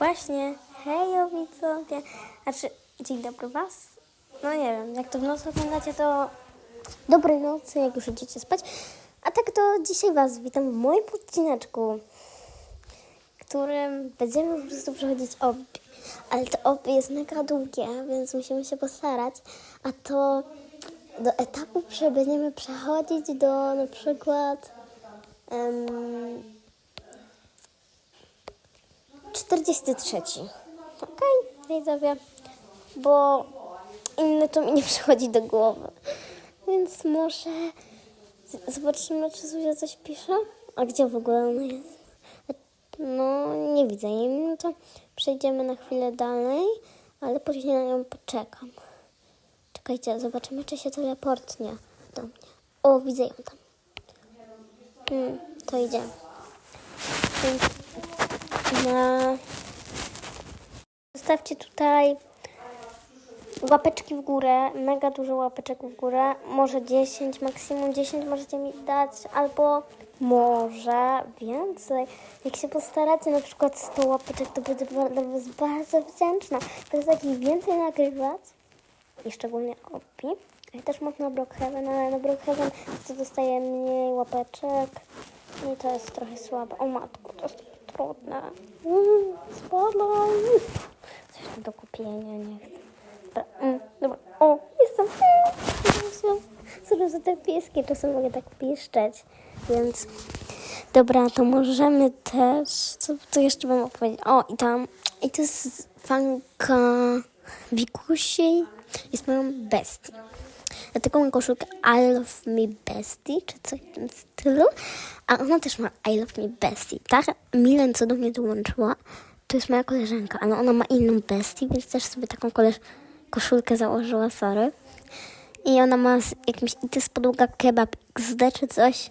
Właśnie, hejo widzowie, znaczy dzień dobry was, no nie wiem, jak to w nocy oglądacie to dobrej nocy, jak już idziecie spać, a tak to dzisiaj was witam w moim odcineczku, w którym będziemy po prostu przechodzić obi, ale to obi jest mega długie, więc musimy się postarać, a to do etapu będziemy przechodzić do na przykład em, 43. Okej, widzowie, bo inny to mi nie przychodzi do głowy. Więc może zobaczymy, czy Zuzia coś pisze. A gdzie w ogóle ona jest? No, nie widzę jej. No to przejdziemy na chwilę dalej, ale później na nią poczekam. Czekajcie, zobaczymy, czy się teleportnie do mnie. O, widzę ją tam. Hmm, to idziemy. Więc na... Zostawcie tutaj łapeczki w górę, mega dużo łapeczek w górę, może 10, maksimum 10 możecie mi dać, albo może więcej. Jak się postaracie na przykład 100 łapeczek, to będę dla Was bardzo wdzięczna. Teraz jak ich więcej nagrywać, i szczególnie opi. I też można Brookhaven, ale na Brookhaven to dostaje mniej łapeczek. No i to jest trochę słabe. O matku, to jest trudne. Mm. Coś tu do kupienia nie chcę. Dobra, mm, dobra. O, jestem. Mm, Sorry za te pieski, czasem mogę tak piszczeć. Więc dobra, to możemy też. Co, co jeszcze bym opowiedzieć? O, i tam. I to jest fanka Wikusi. Jest moją bestii. Dlatego mam koszulkę I love me bestie, czy coś w tym stylu. A ona też ma I love me bestie. Ta Milen, co do mnie dołączyła, to jest moja koleżanka, ale ona ma inną bestii, więc też sobie taką koleż koszulkę założyła, sorry. I ona ma jakimś, i to jest podługa kebab XD czy coś,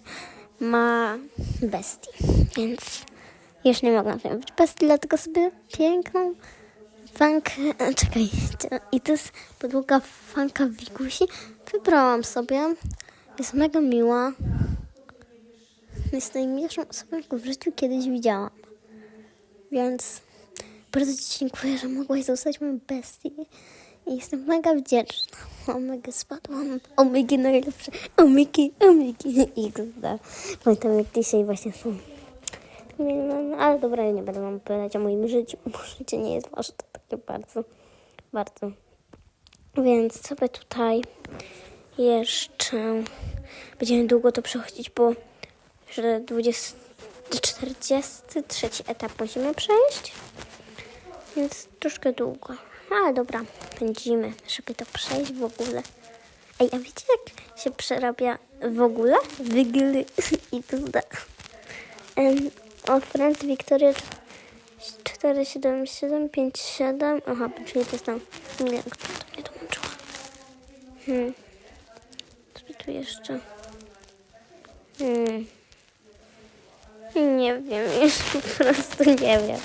ma bestii, więc już nie mogłam być bestii, dlatego sobie piękną fankę, e, czekaj, i to jest podłoga fanka Wikusi, wybrałam sobie, jest mega miła, jest najmilszą osobą, jaką w życiu kiedyś widziałam, więc bardzo Ci dziękuję, że mogłaś zostać moją bestią i jestem mega wdzięczna. Omega spadłam, omegi najlepsze, omegi, omegi XD. Pamiętam jak dzisiaj właśnie nie, no, no, ale dobra, ja nie będę wam opowiadać o moim życiu, bo życie nie jest wasze to takie bardzo, bardzo. Więc sobie tutaj jeszcze będziemy długo to przechodzić, bo że 20, 43 etap musimy przejść, więc troszkę długo. Ale dobra, pędzimy, żeby to przejść w ogóle. Ej, a wiecie jak się przerabia w ogóle? Wygly i to zda. O, Franz Wiktoria 47757. Aha, czyli to jest tam Milen, która do mnie dołączyła. Hmm. Co tu jeszcze? Hmm. Nie wiem, jeszcze po prostu nie wiem.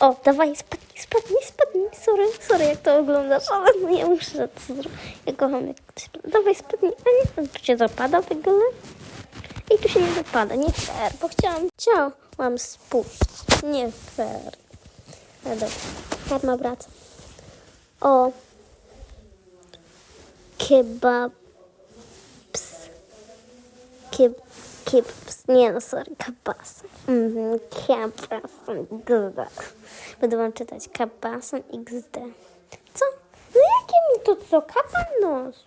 O, dawaj, spadnij, spadnij, spadnij. Sorry, sorry, jak to oglądasz, ale no ja muszę to zrobić. Ja kocham, jak to się... Dawaj, spadnij. A nie, tu się zapada w ogóle? I tu się nie wypada, nie fair, bo chciałam, chciałam spuść, nie fair. No dobra, karma wraca. O, kebaps, Keb, kebabs, nie no sorry, kabasan, mhm, kabasan, gda. Będę wam czytać, kabasan XD. Co? No jakie mi to co, kabanos?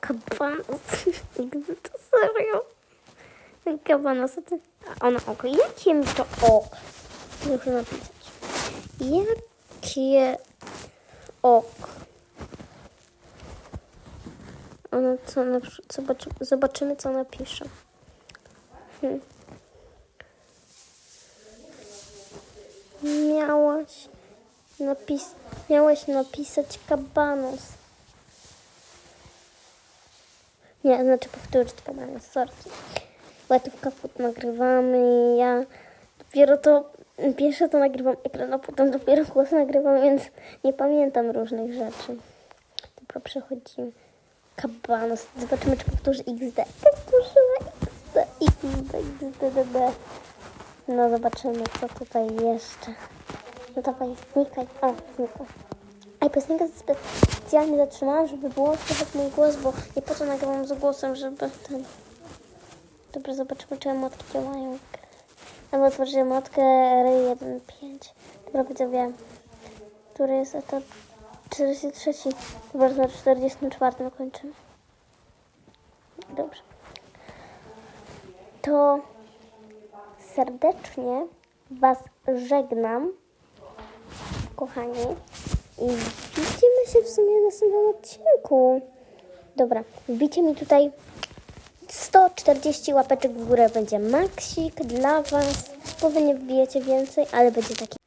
Kabanos. to serio. Kabanos, a ty... A ona oko. Jakie mi to oko? Muszę napisać. Jakie oko? Ona co napisze? Zobaczy, zobaczymy, co napisze. Hmm. Miałaś napis... Miałaś napisać kabanos. Nie, znaczy powtórzyć kamerę, sorry. Łatów kaput nagrywamy ja dopiero to, pierwsze to nagrywam ekran, a potem dopiero głos nagrywam, więc nie pamiętam różnych rzeczy. Dobra, przechodzimy. Kabanos, zobaczymy czy powtórzy XD. Powtórzyła XD, XD, XD, DD. No zobaczymy, co tutaj jeszcze. No dawaj, znikaj. O, znikaj. Ej, piosenkę specjalnie zatrzymałam, żeby było słychać mój głos, bo nie po to nagrywam z głosem, żeby ten... Dobra, zobaczymy, czy emotki działają. Albo otworzyłem emotkę R1.5. Dobra, widzowie. Który jest etap 43. Dobra, na 44 kończymy. Dobrze. To serdecznie Was żegnam, kochani. I widzimy się w sumie w następnym odcinku. Dobra, wbicie mi tutaj 140 łapeczek w górę. Będzie maksik dla Was. Bo Wy nie wbijecie więcej, ale będzie taki.